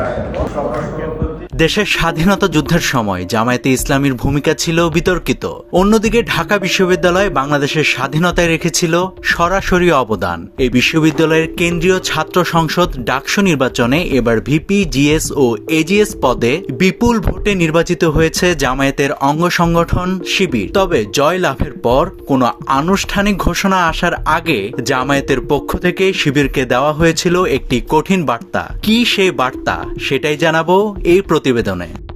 Китая. দেশের স্বাধীনতা যুদ্ধের সময় জামায়াতে ইসলামীর ভূমিকা ছিল বিতর্কিত। অন্যদিকে ঢাকা বিশ্ববিদ্যালয় বাংলাদেশের স্বাধীনতায় রেখেছিল সরাসরি অবদান। এই বিশ্ববিদ্যালয়ের কেন্দ্রীয় ছাত্র সংসদ ডাকসু নির্বাচনে এবার ভিপি, জিএস ও এজিএস পদে বিপুল ভোটে নির্বাচিত হয়েছে জামায়াতের অঙ্গ সংগঠন শিবির। তবে জয় লাভের পর কোনো আনুষ্ঠানিক ঘোষণা আসার আগে জামায়াতের পক্ষ থেকে শিবিরকে দেওয়া হয়েছিল একটি কঠিন বার্তা। কি সেই বার্তা? সেটাই জানাব এই প্রতিবেদনে।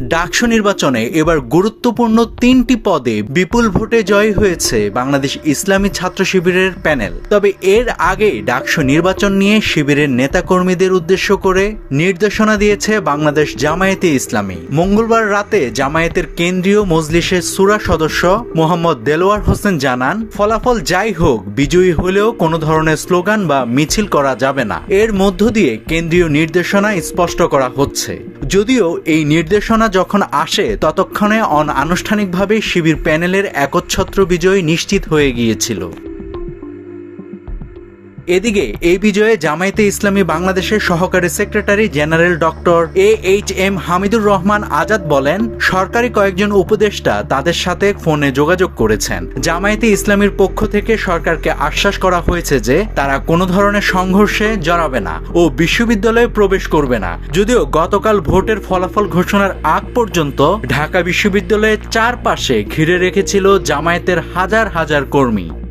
ডাকসু নির্বাচনে এবার গুরুত্বপূর্ণ তিনটি পদে বিপুল ভোটে জয় হয়েছে বাংলাদেশ ইসলামী ছাত্র শিবিরের প্যানেল। তবে এর আগে ডাকসু নির্বাচন নিয়ে শিবিরের নেতাকর্মীদের উদ্দেশ্য করে নির্দেশনা দিয়েছে বাংলাদেশ জামায়াতে ইসলামী। মঙ্গলবার রাতে জামায়াতের কেন্দ্রীয় মজলিসের সুরা সদস্য মোহাম্মদ দেলোয়ার হোসেন জানান, ফলাফল যাই হোক, বিজয়ী হলেও কোনো ধরনের স্লোগান বা মিছিল করা যাবে না। এর মধ্য দিয়ে কেন্দ্রীয় নির্দেশনা স্পষ্ট করা হচ্ছে। যদিও এই নির্দেশনা যখন আসে ততক্ষণে অনানুষ্ঠানিকভাবে শিবির প্যানেলের একচ্ছত্র বিজয় নিশ্চিত হয়ে গিয়েছিল। এদিকে এই বিজয়ে জামায়াতে ইসলামী বাংলাদেশের সহকারী secretary general doctor A H M Hamidur Rahman Azad বলেন, সরকারি কয়েকজন উপদেষ্টা তাদের সাথে ফোনে যোগাযোগ করেছেন। জামায়াতে ইসলামীর পক্ষ থেকে সরকারকে আশ্বাস করা হয়েছে যে, তারা কোনো ধরনের সংঘর্ষে জড়াবে না ও বিশ্ববিদ্যালয়ে প্রবেশ করবে না। যদিও গতকাল ভোটের ফলাফল ঘোষণার আগ পর্যন্ত ঢাকা বিশ্ববিদ্যালয়ের চারপাশে ঘিরে রেখেছিল জামায়াতের হাজার হাজার কর্মী।